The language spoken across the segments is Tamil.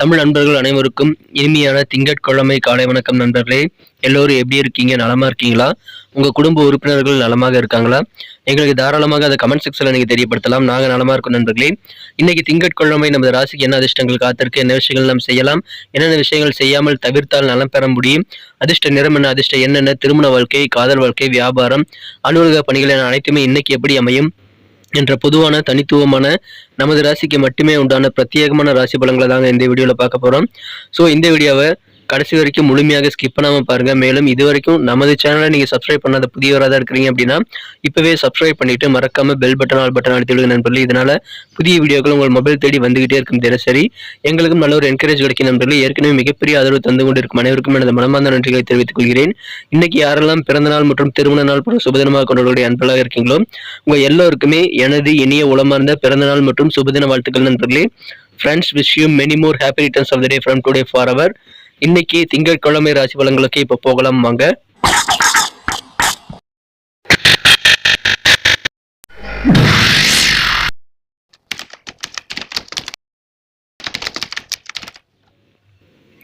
தமிழ் நண்பர்கள் அனைவருக்கும் இனிமையான திங்கட்கிழமை காலை வணக்கம் நண்பர்களே. எல்லோரும் எப்படி இருக்கீங்க? நலமா இருக்கீங்களா? உங்கள் குடும்ப உறுப்பினர்கள் நலமாக இருக்காங்களா? எங்களுக்கு தாராளமாக அதை கமெண்ட் செக்ஷனில் நீங்கள் தெரியப்படுத்தலாம். நாங்கள் நலமாக இருக்கும் நண்பர்களே. இன்னைக்கு திங்கட்கிழமை நமது ராசிக்கு என்ன அதிர்ஷ்டங்கள் காத்திருக்கு? என்ன விஷயங்கள் நாம் செய்யலாம்? என்னென்ன விஷயங்கள் செய்யாமல் தவிர்த்தால் நலம் பெற முடியும்? அதிர்ஷ்ட நிறம் என்ன? அதிர்ஷ்ட என்னென்ன திருமண வாழ்க்கை காதல் வாழ்க்கை வியாபாரம் அலுவலக பணிகள் என அனைத்துமே இன்னைக்கு எப்படி அமையும்? என்ற பொதுவான தனித்துவமான நமது ராசிக்கு மட்டுமே உண்டான பிரத்யேகமான ராசி பலன்களை தாங்க இந்த வீடியோவில் பார்க்க போகிறோம் ஸோ இந்த வீடியோவை கடைசி வரைக்கும் முழுமையாக ஸ்கிப் பண்ணாமல் பாருங்க. மேலும் இது வரைக்கும் நமது சேனலை நீங்கள் சப்ஸ்கிரைப் பண்ணாத புதியவராக தான் இருக்கிறீங்க அப்படின்னா இப்போவே சப்ஸ்கிரைப் பண்ணிட்டு மறக்காம பெல் பட்டன் ஆல் பட்டன் அழுத்தி விடுங்க நண்பர்களே. இதனால புதிய வீடியோக்கள் உங்கள் மொபைல் தேடி வந்துகிட்டே இருக்கும் தினசரி. எங்களுக்கும் நல்ல ஒரு என்கரேஜ் கிடைக்கும் நண்பர்களே. ஏற்கனவே மிகப்பெரிய ஆதரவு தந்து கொண்டு இருக்கும் அனைவருக்கும் எனது மனமார்ந்த நன்றிகளை தெரிவித்துக் கொள்கிறேன். இன்னைக்கு யாரெல்லாம் பிறந்த நாள் மற்றும் திருமண நாள் போன்ற சுபதினமாக கொண்டவர்களுடைய அன்பலாக இருக்கீங்களோ உங்க எல்லோருக்குமே எனது இனிய உளமார்ந்த பிறந்த நாள் மற்றும் சுபதின வாழ்த்துக்கள் நண்பர்களே. Friends wish you many more happy returns of the day from today for our இன்னைக்கு திங்கட்கிழமை ராசி பலன்களுக்கு இப்போ போகலாம் வாங்க.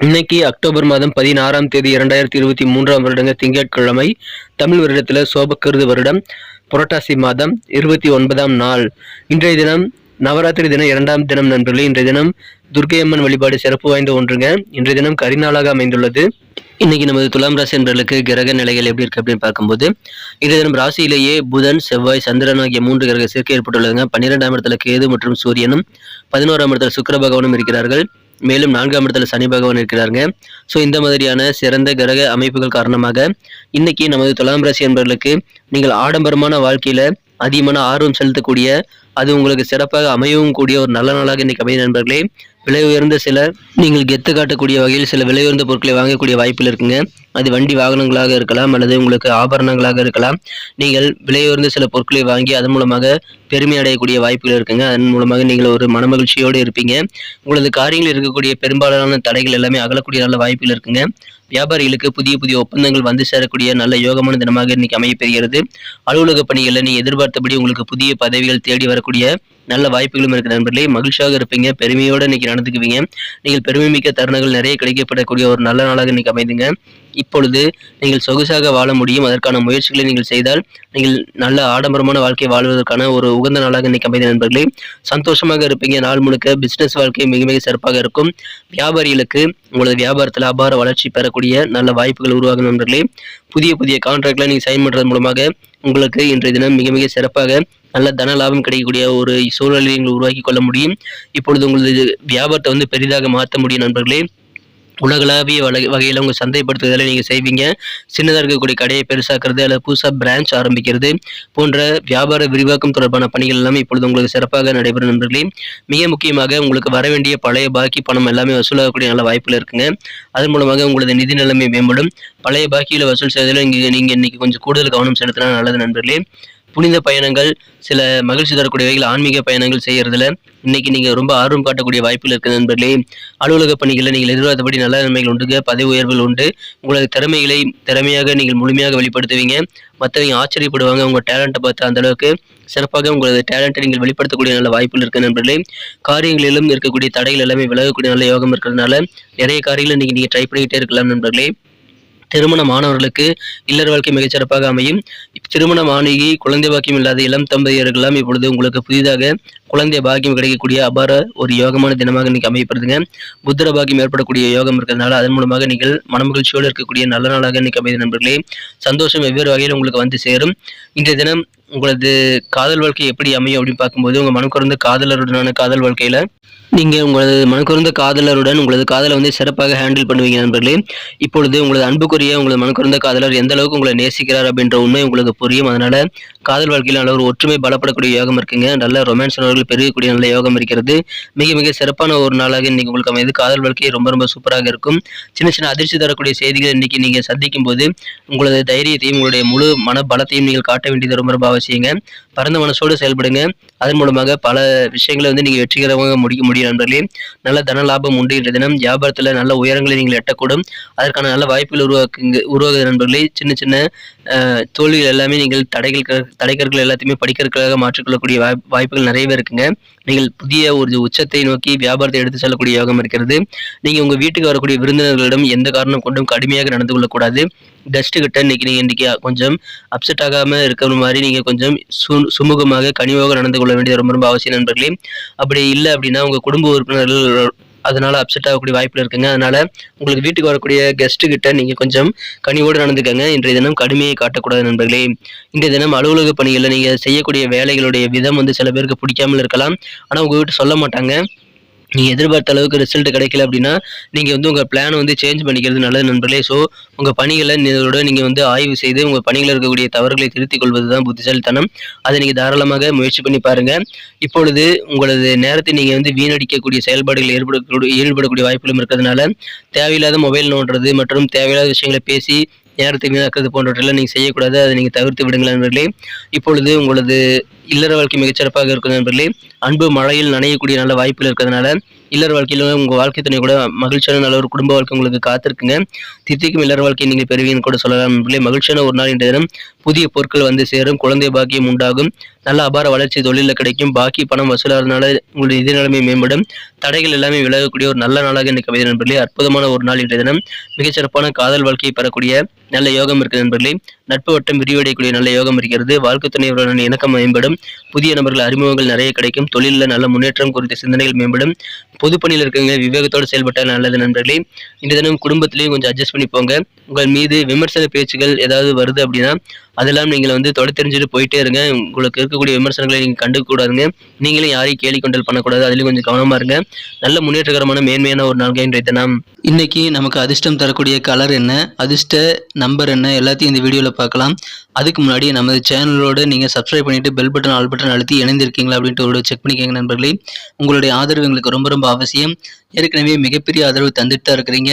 இன்னைக்கு அக்டோபர் மாதம் பதினாறாம் தேதி இரண்டாயிரத்தி இருபத்தி மூன்றாம் வருடங்க திங்கட்கிழமை தமிழ் வருடத்துல சோபக்கிருது வருடம் புரட்டாசி மாதம் இருபத்தி ஒன்பதாம் நாள். இன்றைய தினம் நவராத்திரி தினம் இரண்டாம் தினம் நண்பர்களே இன்றைய தினம் துர்க்கையம்மன் வழிபாடு சிறப்பு வாய்ந்த ஒன்றுங்க. இன்றைய தினம் கரிநாளாக அமைந்துள்ளது. இன்னைக்கு நமது துலாம் ராசி என்பவர்களுக்கு கிரக நிலைகள் எப்படி இருக்கு அப்படின்னு பார்க்கும்போது இன்றைய தினம் ராசியிலேயே புதன் செவ்வாய் சந்திரன் ஆகிய மூன்று கிரக சேர்க்கை ஏற்பட்டுள்ளதுங்க. பன்னிரெண்டாம் இடத்துல கேது மற்றும் சூரியனும் பதினோராம் இடத்துல சுக்கிர பகவானும் இருக்கிறார்கள். மேலும் நான்காம் இடத்துல சனி பகவான் இருக்கிறாருங்க. ஸோ இந்த மாதிரியான சிறந்த கிரக அமைப்புகள் காரணமாக இன்னைக்கு நமது துலாம் ராசி என்பவர்களுக்கு நீங்கள் ஆடம்பரமான வாழ்க்கையில அதிகமான ஆர்வம் செலுத்தக்கூடிய அது உங்களுக்கு சிறப்பாக அமையவும் கூடிய ஒரு நல்ல நாளாக இன்னைக்கு அமைய நண்பர்களே. விலை உயர்ந்த சில நீங்கள் கெத்து காட்டக்கூடிய வகையில் சில விலை உயர்ந்த பொருட்களை வாங்கக்கூடிய வாய்ப்பில் இருக்குங்க. அது வண்டி வாகனங்களாக இருக்கலாம் அல்லது உங்களுக்கு ஆபரணங்களாக இருக்கலாம். நீங்கள் விலையுயர்ந்த சில பொருட்களை வாங்கி அதன் மூலமாக பெருமை அடையக்கூடிய வாய்ப்புகள் இருக்குங்க. அதன் மூலமாக நீங்கள் ஒரு மனமகிழ்ச்சியோடு இருப்பீங்க. உங்களது காரியங்களில் இருக்கக்கூடிய பெரும்பாலான தடைகள் எல்லாமே அகலக்கூடிய நல்ல வாய்ப்புகள் இருக்குங்க. வியாபாரிகளுக்கு புதிய புதிய ஒப்பந்தங்கள் வந்து சேரக்கூடிய நல்ல யோகமான தினமாக இன்னைக்கு அமையப்பெறுகிறது அலுவலக பணிகளில் நீங்கள் எதிர்பார்த்தபடி உங்களுக்கு புதிய பதவிகள் தேடி வரக்கூடிய நல்ல வாய்ப்புகளும் இருக்கு நண்பர்களே. மகிழ்ச்சியாக இருப்பீங்க. பெருமையோடு இன்னைக்கு நடந்துக்குவீங்க. நீங்கள் பெருமை மிக்க தருணங்கள் நிறைய கிடைக்கப்படக்கூடிய ஒரு நல்ல நாளாக இன்னைக்கு அமைதுங்க. இப்பொழுது நீங்கள் சொகுசாக வாழ முடியும். அதற்கான முயற்சிகளை நீங்கள் செய்தால் நீங்கள் நல்ல ஆடம்பரமான வாழ்க்கை வாழ்வதற்கான ஒரு உகந்த நாளாக இன்னைக்கு அமைந்த நண்பர்களே. சந்தோஷமாக இருப்பீங்க. நாள் முழுக்க பிஸ்னஸ் வாழ்க்கை மிக மிக சிறப்பாக இருக்கும். வியாபாரிகளுக்கு உங்களது வியாபாரத்தில் அபார வளர்ச்சி பெறக்கூடிய நல்ல வாய்ப்புகள் உருவாகும் நண்பர்களே. புதிய புதிய கான்ட்ராக்ட்ல நீங்கள் சைன் பண்ணுறது மூலமாக உங்களுக்கு இன்றைய தினம் மிக மிக சிறப்பாக நல்ல தன லாபம் கிடைக்கக்கூடிய ஒரு சூழ்நிலையை நீங்கள் உருவாக்கி கொள்ள முடியும். இப்பொழுது உங்களது வியாபாரத்தை வந்து பெரிதாக மாற்ற முடியும் நண்பர்களே. உலகளாவிய வகை வகையில் உங்கள் சந்தைப்படுத்துதலை நீங்கள் செய்வீங்க. சின்னதாக இருக்கக்கூடிய கடையை பெருசாக்குறது அல்லது புதுசாக பிரான்ச் ஆரம்பிக்கிறது போன்ற வியாபார விரிவாக்கம் தொடர்பான பணிகள் எல்லாமே இப்பொழுது உங்களுக்கு சிறப்பாக நடைபெறும் நண்பர்களே. மிக முக்கியமாக உங்களுக்கு வர வேண்டிய பழைய பாக்கி பணம் எல்லாமே வசூலாகக்கூடிய நல்ல வாய்ப்புகள் இருக்குங்க. அதன் மூலமாக உங்களது நிதி நிலைமை மேம்படும். பழைய பாக்கியில் வசூல் செய்வதில் இங்கே நீங்கள் இன்றைக்கி கொஞ்சம் கூடுதல் கவனம் செலுத்தினா நல்லது நண்பர்களே. புனித பயணங்கள் சில மகிழ்ச்சி தரக்கூடிய வகையில் ஆன்மீக பயணங்கள் செய்கிறதுல இன்னைக்கு நீங்க ரொம்ப ஆர்வம் காட்டக்கூடிய வாய்ப்புகள் இருக்குது நண்பர்களே. அலுவலக பணிகளில் நீங்கள் எதிர்பார்த்தபடி நல்ல நன்மைகள் உண்டுங்க பதவி உயர்வுகள் உண்டு. உங்களது திறமைகளை திறமையாக நீங்கள் முழுமையாக வெளிப்படுத்துவீங்க. மற்றவங்க ஆச்சரியப்படுவாங்க உங்க டேலண்ட்டை பார்த்து அந்த அளவுக்கு சிறப்பாக உங்களது டேலண்ட்டை நீங்கள் வெளிப்படுத்தக்கூடிய நல்ல வாய்ப்புகள் இருக்குது நண்பர்களே. காரியங்களிலும் இருக்கக்கூடிய தடைகள் எல்லாமே விலகக்கூடிய நல்ல யோகம் இருக்கிறதுனால நிறைய காரியங்களை இன்னைக்கு நீங்க ட்ரை பண்ணிக்கிட்டே இருக்கலாம் நண்பர்களே. திருமண மாணவர்களுக்கு இல்லற வாழ்க்கை மிகச்சிறப்பாக அமையும். திருமண மாணவி குழந்தை பாக்கியம் இல்லாத இளம் தம்பதியர்கள்லாம் இப்பொழுது உங்களுக்கு புதிதாக குழந்தை பாக்கியம் கிடைக்கக்கூடிய அபார ஒரு யோகமான தினமாக இன்னைக்கு அமையப்படுதுங்க. புத்திர பாக்கியம் ஏற்படக்கூடிய யோகம் இருக்கிறதுனால அதன் மூலமாக நீங்கள் மனமகிழ்ச்சியோடு இருக்கக்கூடிய நல்ல நாளாக இன்னைக்கு அமைதி நண்பர்களே. சந்தோஷம் வெவ்வேறு வகையில் உங்களுக்கு வந்து சேரும். இன்றைய தினம் உங்களது காதல் வாழ்க்கை எப்படி அமையும் அப்படின்னு பார்க்கும்போது உங்கள் மனம் குறைந்த காதலருடனான காதல் வாழ்க்கையில் நீங்கள் உங்களது மனக்குறந்த காதலருடன் உங்களது காதலை வந்து சிறப்பாக ஹேண்டில் பண்ணுவீங்க நண்பர்களே. இப்பொழுது உங்களது அன்புக்குரிய உங்களது மனக்குறந்த காதலர் எந்த அளவுக்கு உங்களை நேசிக்கிறார் அப்படின்ற உண்மை உங்களுக்கு புரியும். அதனால காதல் வாழ்க்கையில் நல்ல ஒரு ஒற்றுமை பலப்படக்கூடிய யோகம் இருக்குங்க. நல்ல ரொமான்ஸ் உணர்வுகள் பெருகக்கூடிய நல்ல யோகம் இருக்கிறது. மிக மிக சிறப்பான ஒரு நாளாக இன்னைக்கு உங்களுக்கு அமைது காதல் வாழ்க்கை ரொம்ப ரொம்ப சூப்பராக இருக்கும். சின்ன சின்ன அதிர்ச்சி தரக்கூடிய செய்திகள் இன்னைக்கு நீங்கள் சந்திக்கும் போது உங்களது தைரியத்தையும் உங்களுடைய முழு மன பலத்தையும் நீங்கள் காட்ட வேண்டியது ரொம்ப ரொம்ப அவசியங்க. பரந்த மனசோடு செயல்படுங்க. அதன் மூலமாக பல விஷயங்களை வந்து நீங்கள் வெற்றிகரமாக முடிக்க முடியும் நண்பர்களே. நல்ல தன லாபம் உண்டு என்ற தினம். வியாபாரத்தில் நல்ல உயரங்களை நீங்கள் எட்டக்கூடும். அதற்கான நல்ல வாய்ப்புகள் உருவாக்குங்க உருவாகுது நண்பர்களே. சின்ன சின்ன தோல்விகள் எல்லாமே நீங்கள் தடைகள் க- தடைக்கற்கள் எல்லாத்தையுமே படிக்கற்களாக மாற்றிக்கொள்ளக்கூடிய வாய் வாய்ப்புகள் நிறையவே இருக்குங்க. நீங்கள் புதிய ஒரு உச்சத்தை நோக்கி வியாபாரத்தை எடுத்து செல்லக்கூடிய யோகம் இருக்கிறது. நீங்கள் உங்கள் வீட்டுக்கு வரக்கூடிய விருந்தினர்களிடம் எந்த காரணம் கொண்டும் கடுமையாக நடந்து கொள்ளக்கூடாது. கெஸ்ட் கிட்ட இன்னைக்கு நீங்கள் இன்றைக்கி கொஞ்சம் அப்செட் ஆகாமல் இருக்கிற மாதிரி நீங்கள் கொஞ்சம் சு- சுமூகமாக கனிவாக நடந்து கொள்ள வேண்டியது ரொம்ப ரொம்ப அவசியம் நண்பர்களே. அப்படி இல்லை அப்படின்னா உங்கள் குடும்ப உறுப்பினர்கள் அதனால அப்செட் ஆகக்கூடிய வாய்ப்பு இருக்குங்க. அதனால உங்களுக்கு வீட்டுக்கு வரக்கூடிய கெஸ்ட்டு கிட்ட நீங்கள் கொஞ்சம் கனிவோடு நடந்துக்கங்க. இன்றைய தினம் கடுமையை காட்டக்கூடாது நண்பர்களே. இன்றைய தினம் அலுவலக பணிகளில் நீங்கள் செய்யக்கூடிய வேலைகளுடைய விதம் வந்து சில பேருக்கு பிடிக்காமல் இருக்கலாம். ஆனால் உங்கள் வீட்டு சொல்ல மாட்டாங்க. நீங்கள் எதிர்பார்த்த அளவுக்கு ரிசல்ட் கிடைக்கல அப்படின்னா நீங்கள் வந்து உங்கள் பிளான் வந்து சேஞ்ச் பண்ணிக்கிறது நல்லது நண்பர்களே. ஸோ உங்கள் பணிகளை இதோட நீங்கள் வந்து ஆய்வு செய்து உங்கள் பணிகளில் இருக்கக்கூடிய தவறுகளை திருத்திக் கொள்வது தான் புத்திசாலித்தனம். அதை நீங்கள் தாராளமாக முயற்சி பண்ணி பாருங்கள் இப்பொழுது உங்களது நேரத்தை நீங்கள் வந்து வீணடிக்கக்கூடிய செயல்பாடுகள் ஏற்படக்கூடிய ஈடுபடக்கூடிய வாய்ப்புகளும் இருக்கிறதுனால தேவையில்லாத மொபைல் நோண்டுறது மற்றும் தேவையில்லாத விஷயங்களை பேசி நேரத்தை வீணாக்குறது போன்றவற்றெல்லாம் நீங்கள் செய்யக்கூடாது. அதை நீங்கள் தவிர்த்து விடுங்கள் நண்பர்களே. இப்பொழுது உங்களது இல்லற வாழ்க்கை மிகச்சிறப்பாக இருக்கும் நண்பர்களே. அன்பு மழையில் நனையக்கூடிய நல்ல வாய்ப்புகள் இருக்கிறதுனால இல்லற வாழ்க்கையில உங்கள் வாழ்க்கை துணை கூட மகிழ்ச்சியான நல்ல ஒரு குடும்ப வாழ்க்கை உங்களுக்கு காத்திருக்குங்க. தித்திக்கும் இல்லற வாழ்க்கை நீங்கள் பெறுவீங்கன்னு கூட சொல்லலாம் நண்பர்களே. மகிழ்ச்சியான ஒரு நாள் இன்றைய தினம் புதிய பொருட்கள் வந்து சேரும் குழந்தை பாக்கியம் உண்டாகும் நல்ல அபார வளர்ச்சி தொழிலில் கிடைக்கும் பாக்கி பணம் வசூலாகிறதுனால உங்களுடைய நிதி நிலைமை மேம்படும். தடைகள் எல்லாமே விலகக்கூடிய ஒரு நல்ல நாளாக இன்னைக்கு கவிதை நண்பர்களே. அற்புதமான ஒரு நாள் இன்றைய தினம். மிகச்சிறப்பான காதல் வாழ்க்கையை பெறக்கூடிய நல்ல யோகம் இருக்குது நண்பர்களே. நட்பு வட்டம் விரிவடையக்கூடிய நல்ல யோகம் இருக்கிறது. வாழ்க்கை துணையுடன் இணக்கம் மேம்படும். புதிய நபர்கள் அறிமுகங்கள் நிறைய கிடைக்கும். தொழிலில் நல்ல முன்னேற்றம் குறித்த சிந்தனைகள் மேம்படும். பொதுப்பணியில் இருக்கவங்க விவேகத்தோடு செயல்பட்டால் நல்லது நண்பர்களே. இந்த தினம் குடும்பத்திலையும் கொஞ்சம் அட்ஜஸ்ட் பண்ணி போங்க உங்கள் மீது விமர்சன பேச்சுகள் ஏதாவது வருது அப்படின்னா அதெல்லாம் நீங்கள் வந்து தொலை தெரிஞ்சுட்டு போயிட்டே இருங்க. உங்களுக்கு இருக்கக்கூடிய விமர்சனங்களை நீங்கள் கண்டுக்க கூடாதுங்க நீங்களும் யாரையும் கேலி கொண்டல் பண்ணக்கூடாது. அதுலேயும் கொஞ்சம் கவனமாக இருங்க. நல்ல முன்னேற்றகரமான மேன்மையான ஒரு நாள் இன்றைய தினம். இன்னைக்கு நமக்கு அதிர்ஷ்டம் தரக்கூடிய கலர் என்ன? அதிர்ஷ்ட நம்பர் என்ன? எல்லாத்தையும் இந்த வீடியோவில் பார்க்கலாம். அதுக்கு முன்னாடி நமது சேனலோடு நீங்கள் சப்ஸ்கிரைப் பண்ணிவிட்டு பெல் பட்டன் ஆல் பட்டன் அழுத்தி இணைந்திருக்கீங்களா அப்படின்ட்டு ஒரு செக் பண்ணிக்கோங்க நண்பர்களே. உங்களுடைய ஆதரவு எங்களுக்கு ரொம்ப ரொம்ப அவசியம். ஏற்கனவே மிகப்பெரிய ஆதரவு தந்துட்டு தான் இருக்கிறீங்க.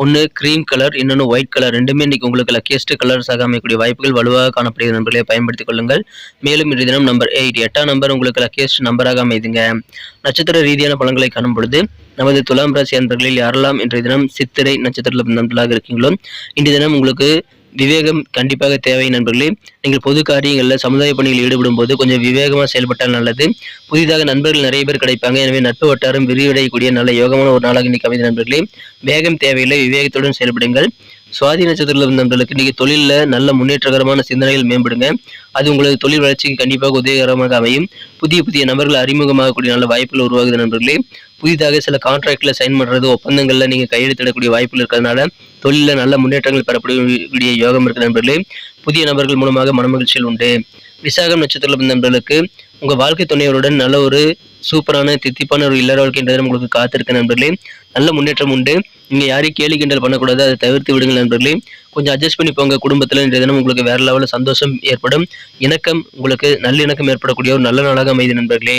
ஒன்று க்ரீம் கலர் இன்னொன்று ஒயிட் கலர் ரெண்டுமே இன்னைக்கு உங்களுக்கு லக்கியஸ்ட் கலர்ஸாக அமையக்கூடிய வாய்ப்புகள் வலுவாக காணப்படுகிற நண்பர்களை பயன்படுத்திக் கொள்ளுங்கள். மேலும் இன்றைய தினம் நம்பர் எயிட் எட்டாம் நம்பர் உங்களுக்கு லக்கியஸ்ட் நம்பராக அமைதுங்க. நட்சத்திர ரீதியான பலன்களை காணும் பொழுது நமது துலாம் ராசி அன்பர்களில் யாரெல்லாம் இன்றைய தினம் சித்திரை நட்சத்திரத்தில் நண்பர்களாக இருக்கீங்களோ இன்றைய தினம் உங்களுக்கு விவேகம் கண்டிப்பாக தேவை நண்பர்களே. நீங்கள் பொது காரியங்களில் சமுதாய பணியில் ஈடுபடும் போது கொஞ்சம் விவேகமாக செயல்பட்டால் நல்லது. புதிதாக நண்பர்கள் நிறைய பேர் கிடைப்பாங்க. எனவே நட்பு வட்டாரம் விரிவடையக்கூடிய நல்ல யோகமான ஒரு நாளாக இன்னைக்கு அமைதி நண்பர்களே. வேகம் தேவையில்லை விவேகத்துடன் செயல்படுங்கள். சுவாதி நட்சத்திரத்தில் இருந்த நண்பர்களுக்கு இன்னைக்கு தொழிலில் நல்ல முன்னேற்றகரமான சிந்தனைகள் மேம்படுங்க. அது உங்களது தொழில் வளர்ச்சிக்கு கண்டிப்பாக உதவிகரமாக அமையும். புதிய புதிய நபர்கள் அறிமுகமாகக்கூடிய நல்ல வாய்ப்புகள் உருவாகுது நண்பர்களே. புதிதாக சில கான்ட்ராக்டில் சைன் பண்ணுறது ஒப்பந்தங்களில் நீங்கள் கையெழுத்திடக்கூடிய வாய்ப்புகள் இருக்கிறதுனால தொழிலில் நல்ல முன்னேற்றங்கள் பெறக்கூடிய யோகம் இருக்கிற நண்பர்களே. புதிய நபர்கள் மூலமாக மனமகிழ்ச்சியில் உண்டு. விசாகம் நட்சத்திரம் நண்பர்களுக்கு உங்கள் வாழ்க்கை துணையவருடன் நல்ல ஒரு சூப்பரான தித்திப்பான ஒரு இல்லற வாழ்க்கை உங்களுக்கு காத்திருக்க நண்பர்களே. நல்ல முன்னேற்றம் உண்டு. நீங்கள் யாரையும் கேலி கிண்டல் பண்ணக்கூடாது. அதை தவிர்த்து விடுங்கள் நண்பர்களே. கொஞ்சம் அட்ஜஸ்ட் பண்ணி போங்க குடும்பத்தில். இன்றைய தினம் உங்களுக்கு வேற லெவலில் சந்தோஷம் ஏற்படும். இணக்கம் உங்களுக்கு நல்லிணக்கம் ஏற்படக்கூடிய ஒரு நல்ல நாளாக அமைதி நண்பர்களே.